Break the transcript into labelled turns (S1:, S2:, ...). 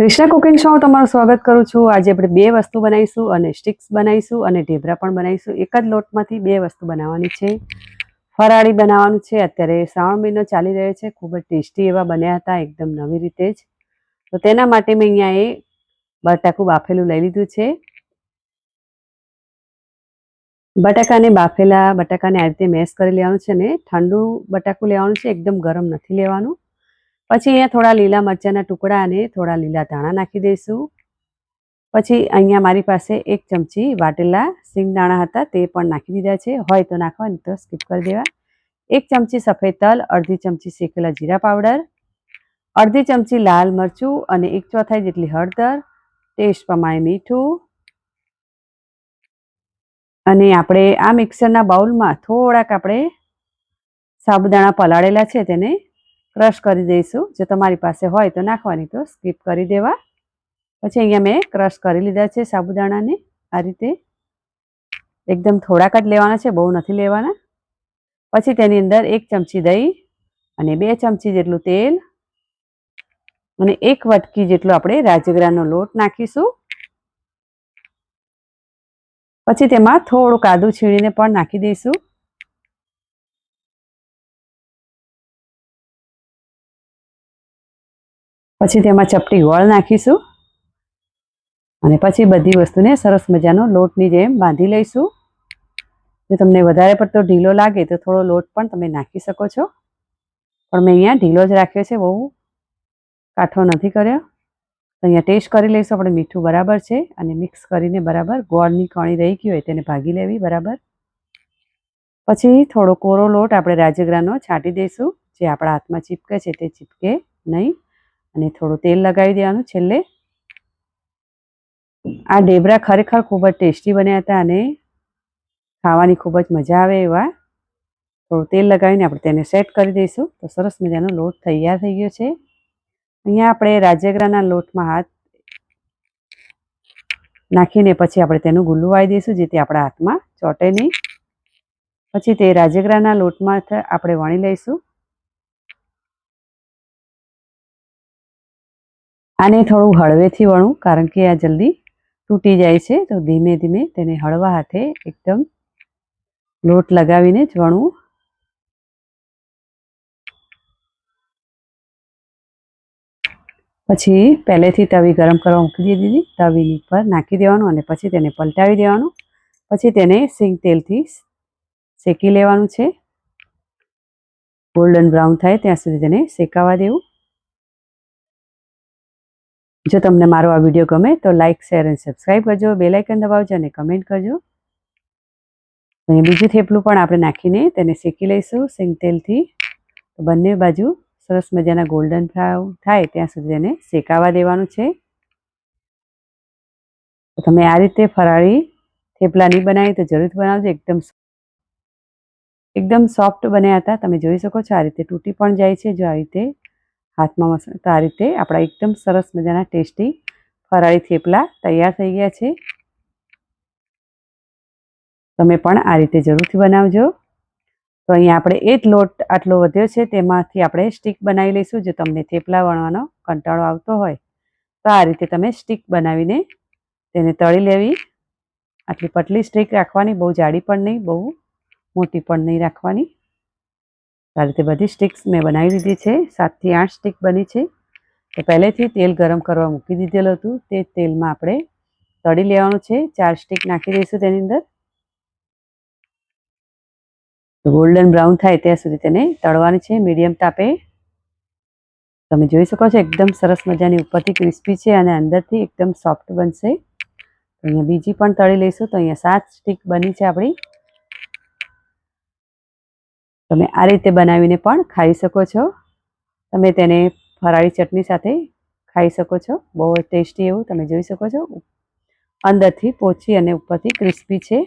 S1: Krishna cooking show તમારું સ્વાગત કરું છું. આજે આપણે બે વસ્તુ બનાવીશું અને સ્ટિક્સ બનાવીશું અને ઢેબરા પણ બનાવીશું. એક જ લોટમાંથી બે વસ્તુ બનાવવાની છે. ફરાળી બનાવવાનું છે. અત્યારે શ્રાવણ મહિનો ચાલી રહ્યો છે. ખૂબ જ ટેસ્ટી એવા બન્યા હતા, એકદમ નવી રીતે જ. તો તેના માટે મેં અહીંયા એ બટાકું બાફેલું લઈ લીધું છે. બટાકાને બાફેલા, બટાકાને આ રીતે મેશ કરી લેવાનું છે ને ઠંડુ બટાકું લેવાનું છે. એકદમ ગરમ નથી લેવાનું. પછી અહીંયા થોડા લીલા મરચાંના ટુકડા અને થોડા લીલા ધાણા નાખી દઈશું. પછી અહીંયા મારી પાસે એક ચમચી વાટેલા સિંગદાણા હતા, તે પણ નાખી દીધા છે. હોય તો નહીં તો સ્કીપ કરી દેવા. એક ચમચી સફેદ તલ, અડધી ચમચી શેકેલા જીરા પાવડર, અડધી ચમચી લાલ મરચું અને એક ચોથાઈ જેટલી હળદર, ટેસ્ટ પ્રમાણે મીઠું. અને આપણે આ મિક્સરના બાઉલમાં થોડાક આપણે સાબુદાણા પલાળેલા છે તેને ક્રશ કરી દઈશું. જો તમારી પાસે હોય તો નાખવાની તો સ્કીપ કરી દેવા. પછી અહીંયા મેં ક્રશ કરી લીધા છે સાબુદાણાને. આ રીતે એકદમ થોડાક જ લેવાના છે, બહુ નથી લેવાના. પછી તેની અંદર એક ચમચી દહીં અને બે ચમચી જેટલું તેલ અને એક વટકી જેટલો આપણે રાજગરાનો લોટ નાખીશું. પછી તેમાં થોડું કાદુ છીણીને પણ નાખી દઈશું. પછી તેમાં ચપટી ગોળ નાખીશું. અને પછી બધી વસ્તુને સરસ મજાનો લોટની જેમ બાંધી લઈશું. જો તમને વધારે પડતો ઢીલો લાગે તો થોડો લોટ પણ તમે નાખી શકો છો. પણ મેં અહીંયા ઢીલો જ રાખ્યો છે, બહુ કાઠો નથી કર્યો. તો અહીંયા ટેસ્ટ કરી લઈશું, આપણે મીઠું બરાબર છે. અને મિક્સ કરીને બરાબર ગોળની કણી રહી ગઈ હોય તેને ભાગી લેવી બરાબર. પછી થોડો કોરો લોટ આપણે રાજગરાનો છાંટી દઈશું, જે આપણા હાથમાં ચીપકે છે તે ચીપકે નહીં. અને થોડું તેલ લગાવી દેવાનું છેલ્લે. આ ઢેબરા ખરેખર ખૂબ જ ટેસ્ટી બન્યા હતા અને ખાવાની ખૂબ જ મજા આવે એવા. થોડું તેલ લગાવીને આપણે તેને સેટ કરી દઈશું. તો સરસ મજાનો લોટ તૈયાર થઈ ગયો છે. અહીંયા આપણે રાજગરાના લોટમાં હાથ નાખીને પછી આપણે તેનું ગુલ્લું વાળી દઈશું, જેથી આપણા હાથમાં ચોટે નહીં. પછી તે રાજગરાના લોટમાં આપણે વણી લઈશું. આને થોડું હળવેથી વણું, કારણ કે આ જલ્દી તૂટી જાય છે. તો ધીમે ધીમે તેને હળવા હાથે એકદમ લોટ લગાવીને જ વણવું પછી પહેલેથી તવી ગરમ કરવા મૂકી દીધી તવીની પર નાખી દેવાનું અને પછી તેને પલટાવી દેવાનું. પછી તેને સિંગ તેલથી શેકી લેવાનું છે. ગોલ્ડન બ્રાઉન થાય ત્યાં સુધી તેને શેકાવા દેવું. જો તમને મારો આ વીડિયો ગમે તો લાઇક શેર અને સબસ્ક્રાઈબ કરજો બે લાઇકન દબાવજો અને કમેન્ટ કરજો. અને બીજું થેપલું પણ આપણે નાખીને તેને શેકી લઈશું સિંગ તેલથી. બંને બાજુ સરસ મજાના ગોલ્ડન થાય ત્યાં સુધી તેને શેકાવા દેવાનું છે. તમે આ રીતે ફરાળી થેપલા નહીં બનાવી તો જરૂર બનાવજો, એકદમ એકદમ સોફ્ટ બન્યા હતા, તમે જોઈ શકો છો આ રીતે તૂટી પણ જાય છે, જો આ રીતે હાથમાં મસ તો આ રીતે આપણા એકદમ સરસ મજાના ટેસ્ટી ફરાળી થેપલા તૈયાર થઈ ગયા છે. તમે પણ આ રીતે જરૂરથી બનાવજો. તો અહીંયા આપણે એ જ લોટ આટલો વધ્યો છે, તેમાંથી આપણે સ્ટીક બનાવી લઈશું, જો તમને થેપલા વણવાનો કંટાળો આવતો હોય. તો આ રીતે તમે સ્ટીક બનાવીને તેને તળી લેવી. આટલી પતલી સ્ટીક રાખવાની, બહુ જાડી પણ નહીં, બહુ મોટી પણ નહીં રાખવાની. આ રીતે બધી સ્ટિક્સ મેં બનાવી દીધી છે. સાતથી આઠ સ્ટિક બની છે. તો પહેલેથી તેલ ગરમ કરવા મૂકી દીધેલું હતું. તે તેલમાં આપણે તળી લેવાનું છે. ચાર સ્ટિક નાખી દઈશું તેની અંદર. ગોલ્ડન બ્રાઉન થાય ત્યાં સુધી તેને તળવાની છે. મીડિયમ તાપે. તમે જોઈ શકો છો, એકદમ સરસ મજાની ઉપરથી ક્રિસ્પી છે અને અંદરથી એકદમ સોફ્ટ બનશે. અહીંયા બીજી પણ તળી લઈશું. તો અહીંયા સાત સ્ટિક બની છે આપણી. તમે આ રીતે બનાવીને પણ ખાઈ શકો છો. તમે તેને ફરાળી ચટણી સાથે ખાઈ શકો છો. બહુ ટેસ્ટી એવું તમે જોઈ શકો છો. અંદરથી પોચી અને ઉપરથી ક્રિસ્પી છે.